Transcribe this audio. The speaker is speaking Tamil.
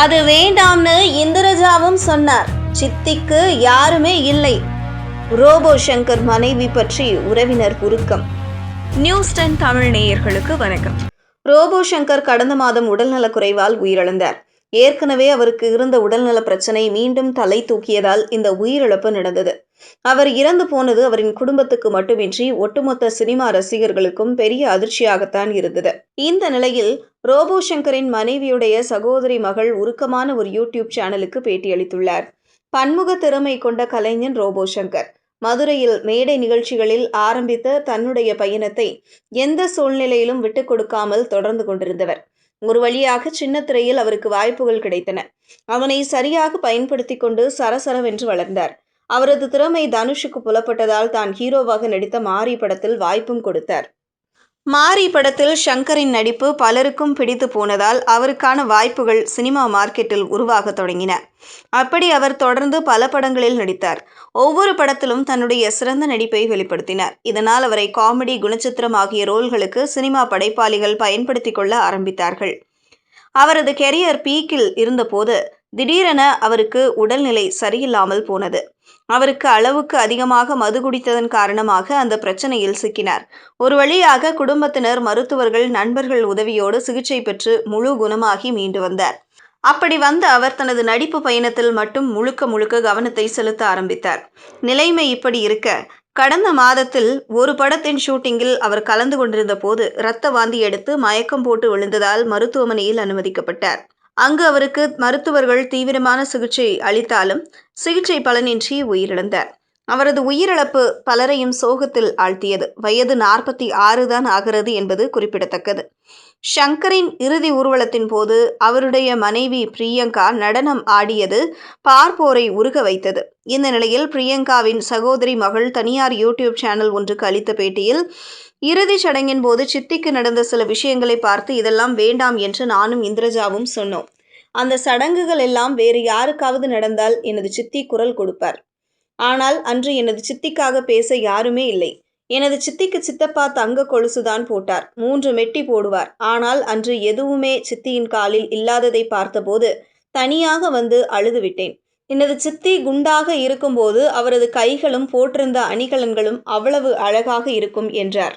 அது வேண்டாம்னு இந்திரஜாவும் சொன்னார். சித்திக்கு யாருமே இல்லை. ரோபோ சங்கர் மனைவி பற்றி உறவினர் உருக்கம். நியூஸ் டென் தமிழ் நேயர்களுக்கு வணக்கம். ரோபோ சங்கர் கடந்த மாதம் உடல்நலக் குறைவால் உயிரிழந்தார். ஏற்கனவே அவருக்கு இருந்த உடல்நல பிரச்சனை மீண்டும் தலை தூக்கியதால் இந்த உயிரிழப்பு நடந்தது. அவர் இறந்து போனது அவரின் குடும்பத்துக்கு மட்டுமின்றி ஒட்டுமொத்த சினிமா ரசிகர்களுக்கும் பெரிய அதிர்ச்சியாகத்தான் இருந்தது. இந்த நிலையில் ரோபோ சங்கரின் மனைவியுடைய சகோதரி மகள் உருக்கமான ஒரு யூடியூப் சேனலுக்கு பேட்டியளித்துள்ளார். பன்முக திறமை கொண்ட கலைஞன் ரோபோ சங்கர் மதுரையில் மேடை நிகழ்ச்சிகளில் ஆரம்பித்த தன்னுடைய பயணத்தை எந்த சூழ்நிலையிலும் விட்டுக் கொடுக்காமல் தொடர்ந்து கொண்டிருந்தவர். ஒரு வழியாக சின்ன திரையில் அவருக்கு வாய்ப்புகள் கிடைத்தன. அவனை சரியாக பயன்படுத்தி கொண்டு சரசரவென்று வளர்ந்தார். அவரது திறமை தனுஷுக்கு புலப்பட்டதால் தான் ஹீரோவாக நடித்த மாரி படத்தில் வாய்ப்பும் கொடுத்தார். மாரி படத்தில் ஷங்கரின் நடிப்பு பலருக்கும் பிடித்து போனதால் அவருக்கான வாய்ப்புகள் சினிமா மார்க்கெட்டில் உருவாக தொடங்கின. அப்படி அவர் தொடர்ந்து பல படங்களில் நடித்தார். ஒவ்வொரு படத்திலும் தன்னுடைய சிறந்த நடிப்பை வெளிப்படுத்தினார். இதனால் அவரை காமெடி குணச்சித்திரம் ஆகிய ரோல்களுக்கு சினிமா படைப்பாளிகள் பயன்படுத்திக் கொள்ள ஆரம்பித்தார்கள். அவரது கெரியர் பீக்கில் இருந்தபோது திடீரென அவருக்கு உடல்நிலை சரியில்லாமல் போனது. அவருக்கு அளவுக்கு அதிகமாக மது குடித்ததன் காரணமாக அந்த பிரச்சனையில் சிக்கினார். ஒரு வழியாக குடும்பத்தினர் மருத்துவர்கள் நண்பர்கள் உதவியோடு சிகிச்சை பெற்று முழு குணமாகி மீண்டு வந்தார். அப்படி வந்த அவர் தனது நடிப்பு பயணத்தில் மட்டும் முழுக்க முழுக்க கவனத்தை செலுத்த ஆரம்பித்தார். நிலைமை இப்படி இருக்க கடந்த மாதத்தில் ஒரு படத்தின் ஷூட்டிங்கில் அவர் கலந்து கொண்டிருந்த போது இரத்த வாந்தி எடுத்து மயக்கம் போட்டு விழுந்ததால் மருத்துவமனையில் அனுமதிக்கப்பட்டார். அங்கு அவருக்கு மருத்துவர்கள் தீவிரமான சிகிச்சை அளித்தாலும் சிகிச்சை பலனின்றி உயிரிழந்தார். அவரது உயிரிழப்பு பலரையும் சோகத்தில் ஆழ்த்தியது. வயது நாற்பத்தி ஆறு தான் ஆகிறது என்பது குறிப்பிடத்தக்கது. ஷங்கரின் இறுதி ஊர்வலத்தின் போது அவருடைய மனைவி பிரியங்கா நடனம் ஆடியது பார்ப்போரை உருக வைத்தது. இந்த நிலையில் பிரியங்காவின் சகோதரி மகள் தனியார் யூடியூப் சேனல் ஒன்றுக்கு அளித்த பேட்டியில் இறுதிச் சடங்கின் போது சித்திக்கு நடந்த சில விஷயங்களை பார்த்து இதெல்லாம் வேண்டாம் என்று நானும் இந்திரஜாவும் சொன்னோம். அந்த சடங்குகள் எல்லாம் வேறு யாருக்காவது நடந்தால் எனது சித்தி குரல் கொடுப்பார். ஆனால் அன்று எனது சித்திக்காக பேச யாருமே இல்லை. எனது சித்திக்கு சித்தப்பா தங்க கொலுசுதான் போட்டார். மூன்று மெட்டி போடுவார். ஆனால் அன்று எதுவுமே சித்தியின் காலில் இல்லாததை பார்த்தபோது தனியாக வந்து அழுதுவிட்டேன். எனது சித்தி குண்டாக இருக்கும்போது அவரது கைகளும் போட்டிருந்த அணிகலன்களும் அவ்வளவு அழகாக இருக்கும் என்றார்.